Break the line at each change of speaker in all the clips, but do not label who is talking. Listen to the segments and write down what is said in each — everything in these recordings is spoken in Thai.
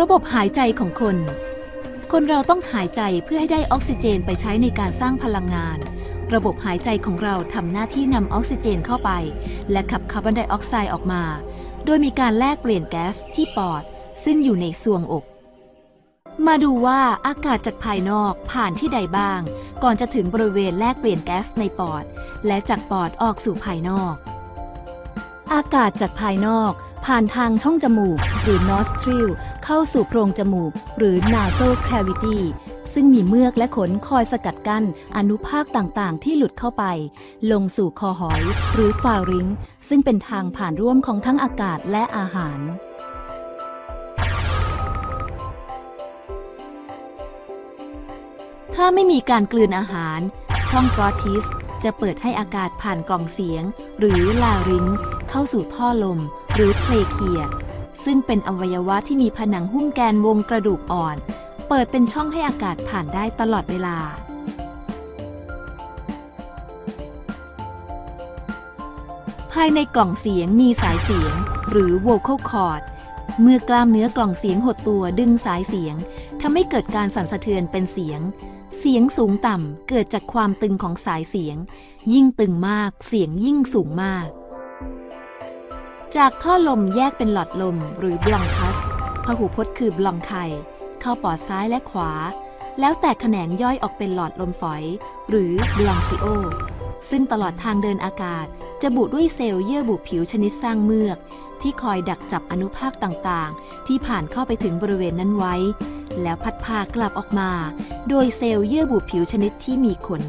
ระบบหายใจของคน คนเราต้องหายใจเพื่อให้ได้ออกซิเจนไปใช้ในการสร้างพลังงาน ระบบหายใจของเราทำหน้าที่นำออกซิเจนเข้าไป และขับคาร์บอนไดออกไซด์ออกมา โดยมีการแลกเปลี่ยนแก๊สที่ปอด ซึ่งอยู่ในซวงอก มาดูว่าอากาศจากภายนอกผ่านที่ใดบ้าง ก่อนจะถึงบริเวณแลกเปลี่ยนแก๊สในปอด และจากปอดออกสู่ภายนอก อากาศจากภายนอก ผ่านทางช่องจมูก หรือ nostril เข้าสู่โพรงจมูก หรือ nasal cavity ซึ่งมีเมือกและขนคอยสกัดกั้นอนุภาคต่างๆ ที่หลุดเข้าไป ลงสู่คอหอยหรือฟาริง ซึ่งเป็นทางผ่านร่วมของทั้งอากาศและอาหารถ้าไม่มีการกลืนอาหาร ช่องกรอทิส จะเปิดให้อากาศผ่านกล่องเสียง หรือลาริงเข้าสู่ท่อลม หรือเทรเคีย ซึ่งเป็นอวัยวะที่มีผนังหุ้มแกนวงกระดูกอ่อน เปิดเป็นช่องให้อากาศผ่านได้ตลอดเวลา ภายในกล่องเสียงมีสายเสียง หรือ vocal cord เมื่อกล้ามเนื้อกล่องเสียงหดตัวดึงสายเสียงทำให้เกิดการสั่นสะเทือนเป็นเสียง เสียงสูงต่ำเกิดจากความตึงของสายเสียง ยิ่งตึงมากเสียงยิ่งสูงมาก จากท่อลมแยกเป็นหลอดลมหรือบลองคัสพหูพจน์คือบลองไคเข้าปอดซ้ายและขวา แล้วแตกแขนงย่อยออกเป็นหลอดลมฝอย หรือบลองคิโอ ซึ่งตลอดทางเดินอากาศ จะบุด้วยเซลล์เยื่อบุผิวชนิดสร้างเมือก ที่คอยดักจับอนุภาคต่างๆ ที่ผ่านเข้าไปถึงบริเวณนั้นไว้ แล้วพัดพากลับออกมา โดยเซลล์เยื่อบุผิวชนิดที่มีขน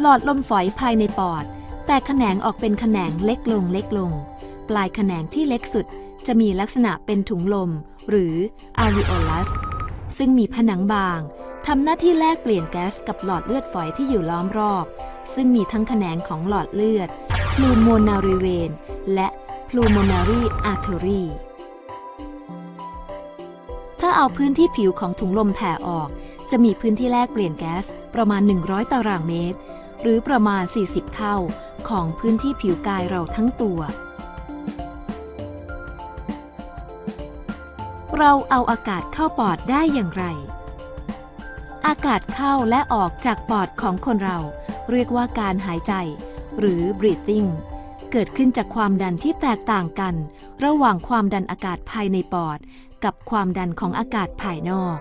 หลอดลมฝอยภายในปอด แต่แขนงออกเป็นแขนงเล็กลงเล็กลง ปลายแขนงที่เล็กสุดจะมีลักษณะเป็นถุงลม หรือ areolus ซึ่งมีผนังบางทำหน้าที่แลกเปลี่ยนแก๊สกับหลอดเลือดฝอยที่อยู่ล้อมรอบ ซึ่งมีทั้งแขนงของหลอดเลือด pulmonary vein และ pulmonary artery ถ้าเอาพื้นที่ผิวของถุงลมแผ่ออก จะมีพื้นที่แลกเปลี่ยนแก๊สประมาณ 100 ตารางเมตร หรือประมาณ 40 เท่าของพื้นที่ผิวกายเราทั้งตัว เราเอาอากาศเข้าปอดได้อย่างไร อากาศเข้าและออกจากปอดของคนเรา เรียกว่าการหายใจ หรือ breathing เกิดขึ้นจากความดันที่แตกต่างกัน ระหว่างความดันอากาศภายในปอด กับความดันของอากาศภายนอก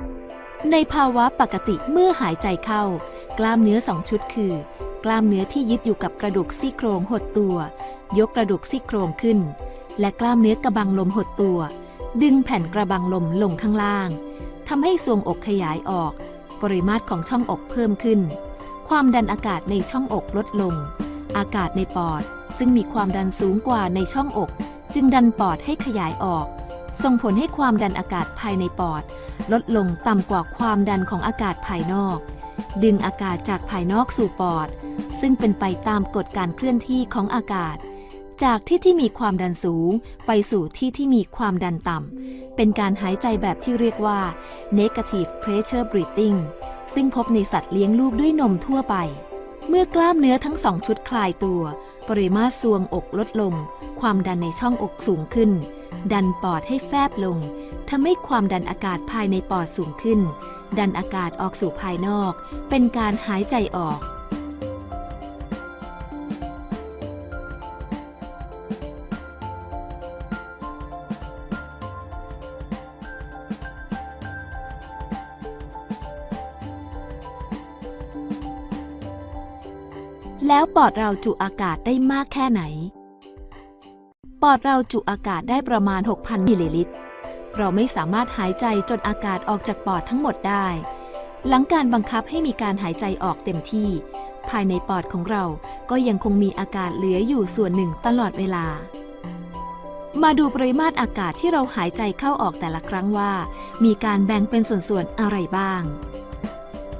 ในภาวะปกติเมื่อหายใจเข้า กล้ามเนื้อสองชุดคือ กล้ามเนื้อที่ยึดอยู่กับกระดูกซี่โครงหดตัว ยกกระดูกซี่โครงขึ้น และกล้ามเนื้อกระบังลมหดตัว ดึงแผ่นกระบังลมลงข้างล่างทำให้ทรวงอกขยายออก ปริมาตรของช่องอกเพิ่มขึ้น ความดันอากาศในช่องอกลดลง อากาศในปอดซึ่งมีความดันสูงกว่าในช่องอก จึงดันปอดให้ขยายออก ส่งผลให้ความดันอากาศภายในปอด ลดลงต่ำกว่าความดันของอากาศภายนอก ดึงอากาศจากภายนอกสู่ปอด ซึ่งเป็นไปตามกฎการเคลื่อนที่ของอากาศ จากที่ที่มีความดันสูง ไปสู่ที่ที่มีความดันต่ำ เป็นการหายใจแบบที่เรียกว่า negative pressure breathing ซึ่งพบในสัตว์เลี้ยงลูกด้วยนมทั่วไป เมื่อกล้ามเนื้อทั้งสองชุดคลายตัว ปริมาตรซวงอกลดลง ความดันในช่องอกสูงขึ้น ดันปอดให้แฟบลงทำให้ความดันอากาศภายในปอดสูงขึ้น ดันอากาศออกสู่ภายนอก เป็นการหายใจออก แล้วปอดเราจุอากาศได้มากแค่ไหน ปอดเราจุอากาศได้ประมาณ 6,000มิลลิลิตร เราไม่สามารถหายใจจนอากาศออกจากปอดทั้งหมดได้ หลังการบังคับให้มีการหายใจออกเต็มที่ ภายในปอดของเราก็ยังคงมีอากาศเหลืออยู่ส่วนหนึ่งตลอดเวลา มาดูปริมาตรอากาศที่เราหายใจเข้าออกแต่ละครั้งว่า มีการแบ่งเป็นส่วนๆอะไรบ้าง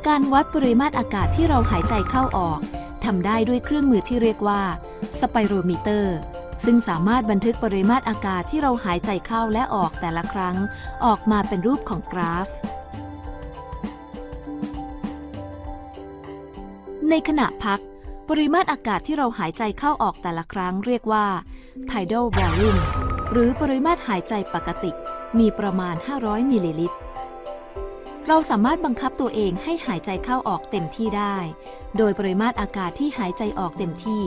การวัดปริมาตรอากาศที่เราหายใจเข้าออกทำได้ด้วยเครื่องมือที่เรียกว่าสไปโรมิเตอร์ ซึ่งสามารถบันทึกปริมาตรอากาศที่เราหายใจเข้าและออกแต่ละครั้ง ออกมาเป็นรูปของกราฟ ในขณะพัก ปริมาตรอากาศที่เราหายใจเข้าออกแต่ละครั้งเรียกว่า tidal volume หรือปริมาตรหายใจปกติ มีประมาณ 500 มิลลิลิตร เราสามารถบังคับตัวเองให้หายใจเข้าออกเต็มที่ได้ โดยปริมาตรอากาศที่หายใจออกเต็มที่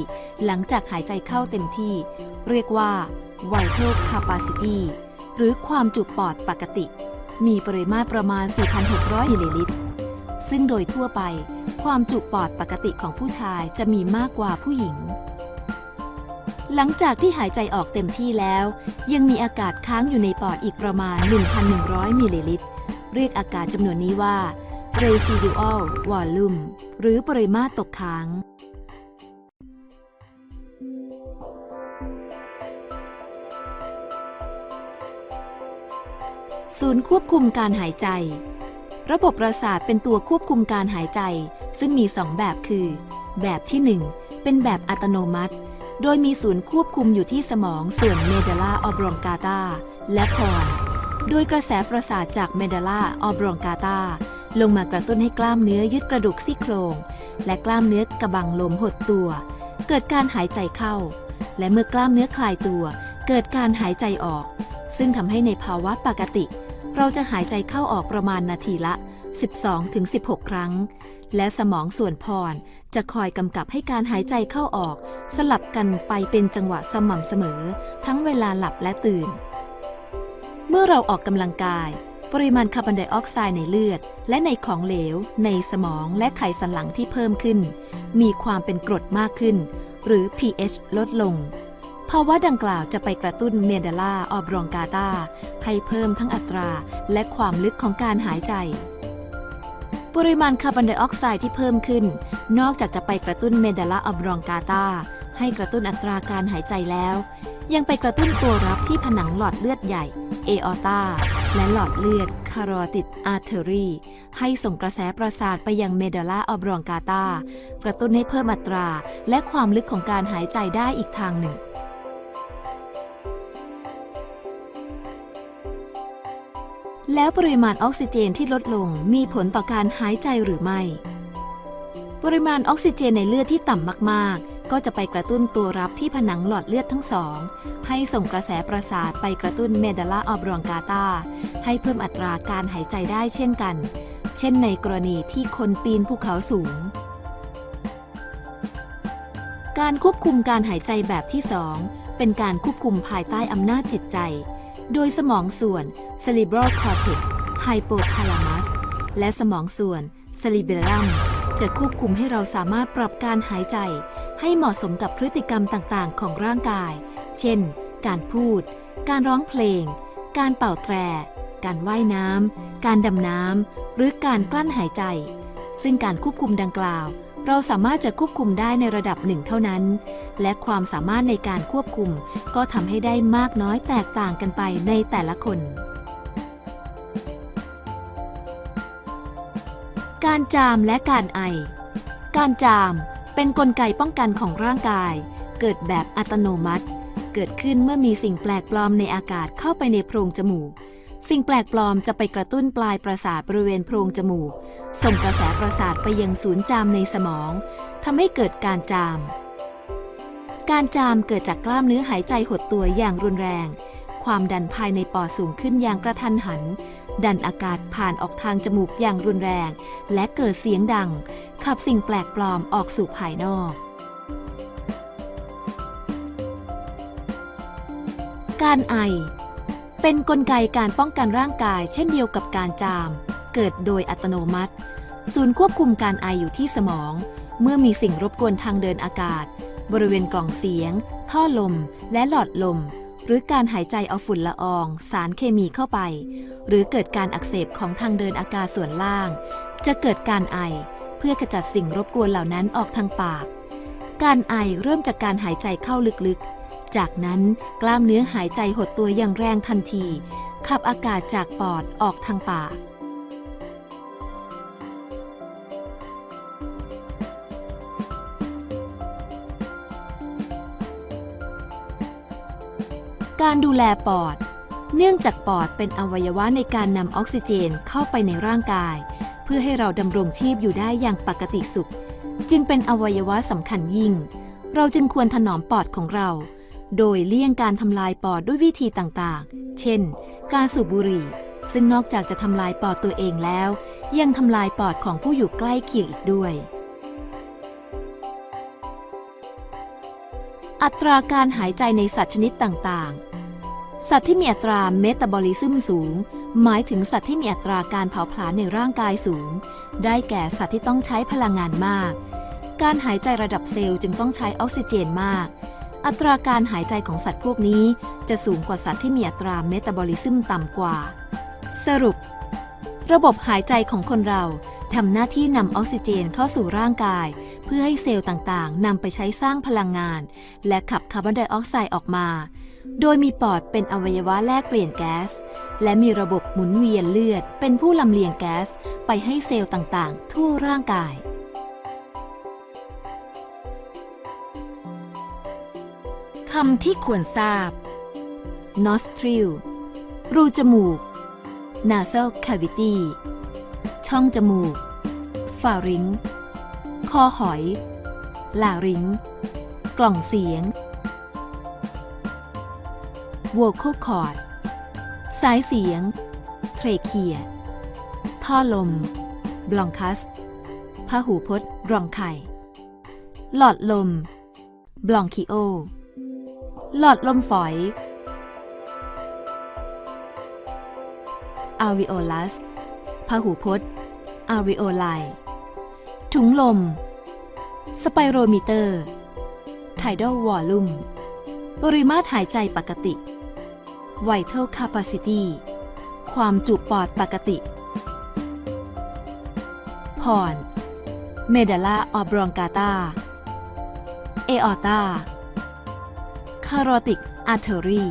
หลังจากหายใจเข้าเต็มที่ เรียกว่า vital capacity หรือความจุปอดปกติ มีปริมาตรประมาณ 4,600 มิลลิลิตร ซึ่งโดยทั่วไป ความจุปอดปกติของผู้ชายจะมีมากกว่าผู้หญิง หลังจากที่หายใจออกเต็มที่แล้ว ยังมีอากาศค้างอยู่ในปอดอีกประมาณ 1,100 มิลลิลิตร เรียกอากาศจำนวนนี้ว่า residual volume หรือปริมาตรตกค้าง ศูนย์ควบคุมการหายใจ ระบบประสาทเป็นตัวควบคุมการหายใจ ซึ่งมี2แบบคือ แบบที่ 1 เป็นแบบอัตโนมัติ โดยมีศูนย์ควบคุมอยู่ที่สมองส่วนเมด u ล l าออบรองกาตาและพร โดยกระแสประสาทจากเมด u ล l าออบรองกาตาลงมากระตุ้นให้กล้ามเนื้อยึดกระดูกซี่โครง และกล้ามเนื้อกระบังลมหดตัว เกิดการหายใจเข้า และเมื่อกล้ามเนื้อคลายตัว เกิดการหายใจออก ซึ่งทำให้ในภาวะปกติ เราจะหายใจเข้าออกประมาณนาทีละ 12-16 ครั้ง และสมองส่วนพรจะคอยกำกับให้การหายใจเข้าออก สลับกันไปเป็นจังหวะสม่ำเสมอ ทั้งเวลาหลับและตื่น เมื่อเราออกกำลังกาย ปริมาณคาร์บอนไดออกไซด์ในเลือด และในของเหลว ในสมองและไขสันหลังที่เพิ่มขึ้น มีความเป็นกรดมากขึ้น หรือ pH ลดลงภาวะดังกล่าวจะไปกระตุ้นเมด u ล l าออบรองกาตาให้เพิ่มทั้งอัตราและความลึกของการหายใจ ปริมาณคาร์บอนไดออกไซด์ที่เพิ่มขึ้น นอกจากจะไปกระตุ้นเมด u ล l าออบรองกาตาให้กระตุ้นอัตราการหายใจแล้ว ยังไปกระตุ้นตัวรับที่ผนังหลอดเลือดใหญ่เอออตาและหลอดเลือดคารอติดอาร์เทอรีให้ส่งกระแสประสาทไปยังเมด u ล l าออบรองกาตากระตุ้นให้เพิ่มอัตราและความลึกของการหายใจได้อีกทางหนึ่ง แล้วปริมาณออกซิเจนที่ลดลงมีผลต่อการหายใจหรือไม่ ปริมาณออกซิเจนในเลือดที่ต่ำมากๆ ก็จะไปกระตุ้นตัวรับที่ผนังหลอดเลือดทั้งสอง ให้ส่งกระแสประสาทไปกระตุ้นเมด u ล l าออบรองกาตา ให้เพิ่มอัตราการหายใจได้เช่นกัน เช่นในกรณีที่คนปีนภูเขาสูง การควบคุมการหายใจแบบที่ 2 เป็นการควบคุมภายใต้อำนาจจิตใจ โดยสมองส่วน cerebral cortex hypothalamus และสมองส่วน cerebellum จะควบคุมให้เราสามารถปรับการหายใจ ให้เหมาะสมกับพฤติกรรมต่างๆ ของร่างกาย เช่น การพูด การร้องเพลง การเป่าแตร การว่ายน้ำ การดำน้ำ หรือการกลั้นหายใจ ซึ่งการควบคุมดังกล่าว เราสามารถจะควบคุมได้ในระดับหนึ่งเท่านั้น และความสามารถในการควบคุม ก็ทำให้ได้มากน้อยแตกต่างกันไปในแต่ละคนการจามและการไอ การจาม เป็นนกลไกป้องกันของร่างกาย เกิดแบบอัตโนมัติ เกิดขึ้นเมื่อมีสิ่งแปลกปลอมในอากาศเข้าไปในโพรงจมูก สิ่งแปลกปลอมจะไปกระตุ้นปลายประสาทบริเวณโพรงจมูก ส่งกระแสประสาทไปยังศูนย์จามในสมองทำให้เกิดการจาม การจามเกิดจากกล้ามเนื้อหายใจหดตัวอย่างรุนแรง ความดันภายในปอดสูงขึ้นอย่างกระทันหัน ดันอากาศผ่านออกทางจมูกอย่างรุนแรง และเกิดเสียงดัง ขับสิ่งแปลกปลอมออกสู่ภายนอก การไอ เป็นนกลไกการป้องกันร่างกาย เช่นเดียวกับการจาม เกิดโดยอัตโนมัติ ศูนย์ควบคุมการไออยู่ที่สมอง เมื่อมีสิ่งรบกวนทางเดินอากาศ บริเวณกล่องเสียง ท่อลม และหลอดลม หรือการหายใจเอาฝุ่นละออง สารเคมีเข้าไป หรือเกิดการอักเสบของทางเดินอากาศส่วนล่าง จะเกิดการไอเพื่อขจัดสิ่งรบกวนเหล่านั้นออกทางปาก การไอเริ่มจากการหายใจเข้าลึกๆ จากนั้นกล้ามเนื้อหายใจหดตัวอย่างแรงทันที ขับอากาศจากปอดออกทางปาก การดูแลปอด เนื่องจากปอดเป็นอวัยวะในการนำออกซิเจนเข้าไปในร่างกาย เพื่อให้เราดำรงชีพอยู่ได้อย่างปกติสุข จึงเป็นอวัยวะสำคัญยิ่ง เราจึงควรถนอมปอดของเรา โดยเลี่ยงการทำลายปอดด้วยวิธีต่างๆ เช่น การสูบบุหรี่ ซึ่งนอกจากจะทำลายปอดตัวเองแล้ว ยังทำลายปอดของผู้อยู่ใกล้เคียงอีกด้วยอัตราการหายใจในสัตว์ชนิดต่างๆ สัตว์ที่มีอัตราเมตาบอลิซึมสูง หมายถึงสัตว์ที่มีอัตราการเผาผลาญในร่างกายสูง ได้แก่สัตว์ที่ต้องใช้พลังงานมาก การหายใจระดับเซลล์จึงต้องใช้ออกซิเจนมาก อัตราการหายใจของสัตว์พวกนี้ จะสูงกว่าสัตว์ที่มีอัตราเมตาบอลิซึมต่ำกว่า สรุป ระบบหายใจของคนเราทำหน้าที่นำออกซิเจนเข้าสู่ร่างกาย เพื่อให้เซลล์ต่างๆนำไปใช้สร้างพลังงาน และขับคาร์บอนไดออกไซด์ออกมา โดยมีปอดเป็นอวัยวะแลกเปลี่ยนแก๊ส และมีระบบหมุนเวียนเลือด เป็นผู้ลำเลียงแก๊สไปให้เซลล์ต่างๆ ทั่วร่างกาย คำที่ควรทราบ nostril รูจมูก nasal cavity ช่องจมูก pharynx คอหอย larynx กล่องเสียง vocal cord สายเสียง เทรเคีย ท่อลม บลองคัสพหูพจน์รองไข่ หลอดลม บลองคิโอ หลอดลมฝอยอาริโอลัสพหูพจน์อาริโอไลถุงลม สไปโรมิเตอร์ไทดอลวอลลุ่ม ปริมาตรหายใจปกติ vital capacity ความจุปอดปกติ พอนเมดาลาออบรองกาตาเอออตาคารอติกอาร์เทอรี่